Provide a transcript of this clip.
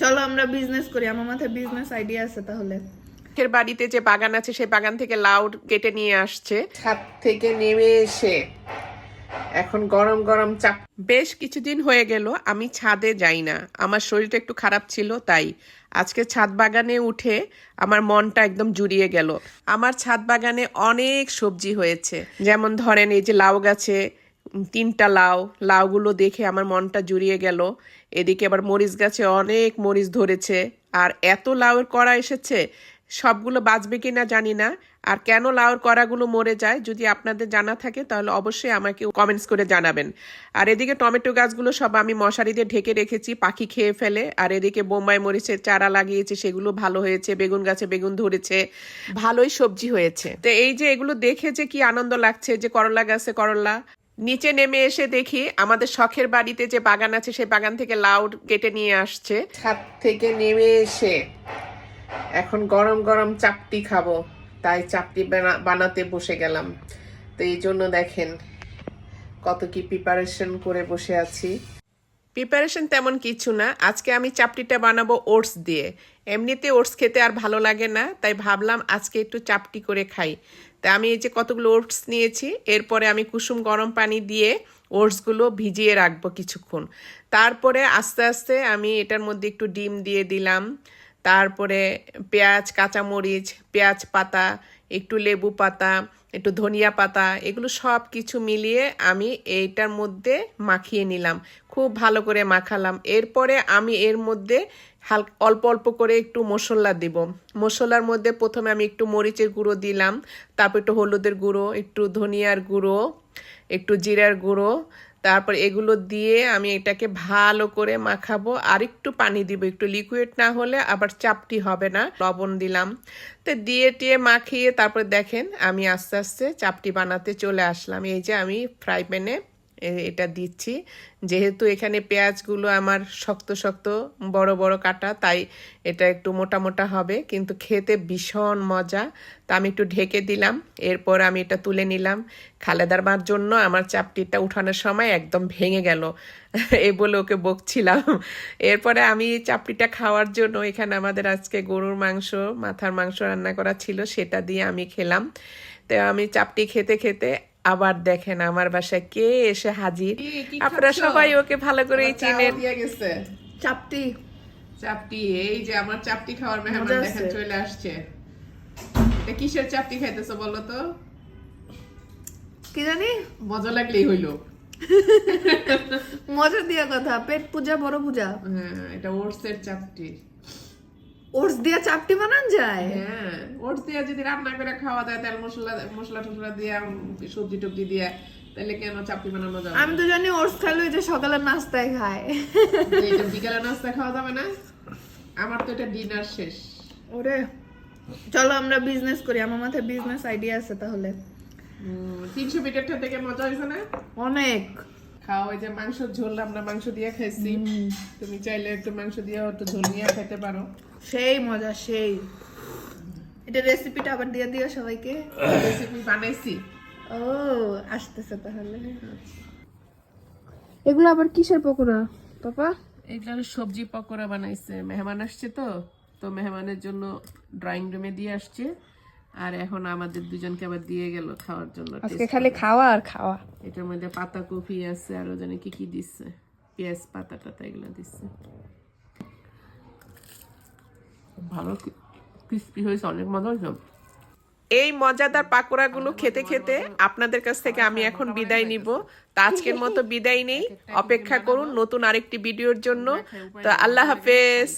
চলো আমরা বিজনেস করি আমার মাথায় বিজনেস আইডিয়া আছে তাহলে। এর বাড়িতে যে বাগান আছে সেই বাগান থেকে লাউ কেটে নিয়ে আসছে। ছাদ থেকে নেমে এসে এখন গরম গরম চাপ বেশ কিছুদিন হয়ে গেল আমি ছাদে যাই না। আমার শরীরটা একটু খারাপ ছিল তাই। আজকে ছাদ বাগানে উঠে আমার মনটা একদম জুড়িয়ে গেল। আমার ছাদ বাগানে অনেক সবজি হয়েছে। যেমন ধরেন এই যে লাউ গাছে তিনটা লাউ, লাউগুলো দেখে আমার মনটা জুড়িয়ে গেল। এদিকে আবার মরিচ গাছে অনেক মরিচ ধরেছে। আর এত লাউয়ের কড়া এসেছে, সবগুলো বাঁচবে কিনা জানি না। আর কেন লাউর কড়াগুলো মরে যায় যদি আপনাদের জানা থাকে, তাহলে অবশ্যই আমাকে কমেন্টস করে জানাবেন। আর এদিকে টমেটো গাছগুলো সব আমি মশারি দিয়ে ঢেকে রেখেছি, পাখি খেয়ে ফেলে। আর এদিকে বোম্বাই মরিচের চারা লাগিয়েছে, সেগুলো ভালো হয়েছে, বেগুন গাছে বেগুন ধরেছে, ভালোই সবজি হয়েছে। তো এই যে এগুলো দেখে যে কি আনন্দ লাগছে, যে করলা গাছে করলা নিচে নেমে এসে দেখি আমাদের শখের বাড়িতে যে বাগান আছে, সেই বাগান থেকে লাউ কেটে নিয়ে আসছে। ছাদ থেকে নেমে এসে এখন গরম গরম চাপটি খাব, তাই চাপটি বানা- বানাতে বসে গেলাম। তো এই জন্য দেখেন কত কি প্রিপারেশন করে বসে আছি। প্রিপারেশন তেমন কিছু না। আজকে আমি চাপটিটা বানাবো ওটস দিয়ে। এমনিতে ওটস খেতে আর ভালো লাগে না, তাই ভাবলাম আজকে একটু চাপটি করে খাই। তা আমি এই যে কতগুলো ওটস নিয়েছি, এরপরে আমি কুসুম গরম পানি দিয়ে ওটসগুলো ভিজিয়ে রাখব কিছুক্ষণ। তারপরে আস্তে আস্তে আমি এটার মধ্যে একটু ডিম দিয়ে দিলাম। তারপরে পেঁয়াজ, কাঁচামরিচ, পেঁয়াজ পাতা, একটু লেবু পাতা একটু ধনিয়া পাতা, এগুলো সব কিছু মিলিয়ে আমি এইটার মধ্যে মাখিয়ে নিলাম। খুব ভালো করে মাখালাম। এরপরে আমি এর মধ্যে হাল, অল্প অল্প করে একটু মশলা দিব। মশলার মধ্যে প্রথমে আমি একটু মরিচের গুঁড়ো দিলাম, তারপর একটু হলুদের গুঁড়ো, একটু ধনিয়ার গুঁড়ো, একটু জিরার গুঁড়ো তারপর এগুলো দিয়ে আমি এটাকে ভালো করে মাখাবো। আর একটু পানি দিব, একটু লিকুইড না হলে আবার চাপটি হবে না। লবণ দিলাম। তো দিয়ে টিয়ে মাখিয়ে তারপর দেখেন আমি আস্তে আস্তে চাপটি বানাতে চলে আসলাম। এই যে আমি ফ্রাই প্যানে এটা দিচ্ছি। যেহেতু এখানে পেঁয়াজগুলো আমার শক্ত শক্ত বড় বড় কাটা, তাই এটা একটু মোটা মোটা হবে, কিন্তু খেতে ভীষণ মজা। তা আমি একটু ঢেকে দিলাম, এরপর আমি এটা তুলে নিলাম। খালেদার মার জন্য আমার চাপটিটা উঠানোর সময় একদম ভেঙে গেল, এ বলে ওকে বকছিলাম। এরপরে আমি চাপটিটা খাওয়ার জন্য এখানে আমাদের আজকে গরুর মাংস, মাথার মাংস রান্না করা ছিল, সেটা দিয়ে আমি খেলাম। তো আমি চাপটি খেতে খেতে আবার দেখেন আমার বাসায় কে এসে হাজির? আপনারা সবাই ওকে ভালো করেই চিনেন। চাপটি। চাপটি এই যে আমার চাপটি খাওয়ার মেহমান দেখেন চলে আসছে। এটা কিসের চাপটি খাইতেছো বলো তো? কি জানি? মজা লাগলেই হইল। মজা দিয়া কথা পেট পূজা বড় পূজা। হ্যাঁ এটা ওটসের চাপটি। ওটস দিয়া চাপটি বানান যায়? হ্যাঁ ওটস দিয়ে যদি রান্না করে খাওয়া যায় তেল মশলা মশলা দিয়ে সবজি টবজি দিয়ে তাহলে কেন চাপটি বানানো যাবে? আমি তো জানি ওটস যে সকালের নাস্তায় খায়। এটা বিকালে নাস্তা খাওয়া যাবে না? আমার তো এটা ডিনার শেষ। ওরে চলো আমরা বিজনেস করি। আমার মাথায় বিজনেস আইডিয়া আছে তাহলে। তিনশো মিটারটা থেকে মজা হয়েছে না? অনেক। খাওয়া ওই যে মাংস ঝোল আমরা মাংস দিয়ে খাইছি। তুমি চাইলে একটু মাংস দিয়ে একটু ঝোল নিয়ে খেতে পারো। সেই মজা সেই। এটা রেসিপিটা আবার দিয়ে দিও সবাইকে। রেসিপি বানাইছি। ও আসতেছে তাহলে। এগুলো আবার কিসের পকোড়া পাপা? এগুলো সবজি পকোড়া বানাইছে। মেহমান আসছে তো তো মেহমানের জন্য ড্রয়িং রুমে দিয়ে আসছে। আর এখন আমাদের দুজনকে আবার দিয়ে গেল খাওয়ার জন্য আজকে খালি খাওয়া আর খাওয়া। এটার মধ্যে পাতা কফি আছে আরও জানি কি কি দিচ্ছে পেঁয়াজ পাতা টাতা এগুলো দিচ্ছে ভালো ক্রিস্পি হয়েছে অনেক মজা হয়েছে। এই মজাদার পাকোড়াগুলো খেতে খেতে আপনাদের কাছ থেকে আমি এখন বিদায় নিব। তা আজকের মতো বিদায় নেই। অপেক্ষা করুন নতুন আরেকটি ভিডিওর জন্য। তো আল্লাহ হাফেজ।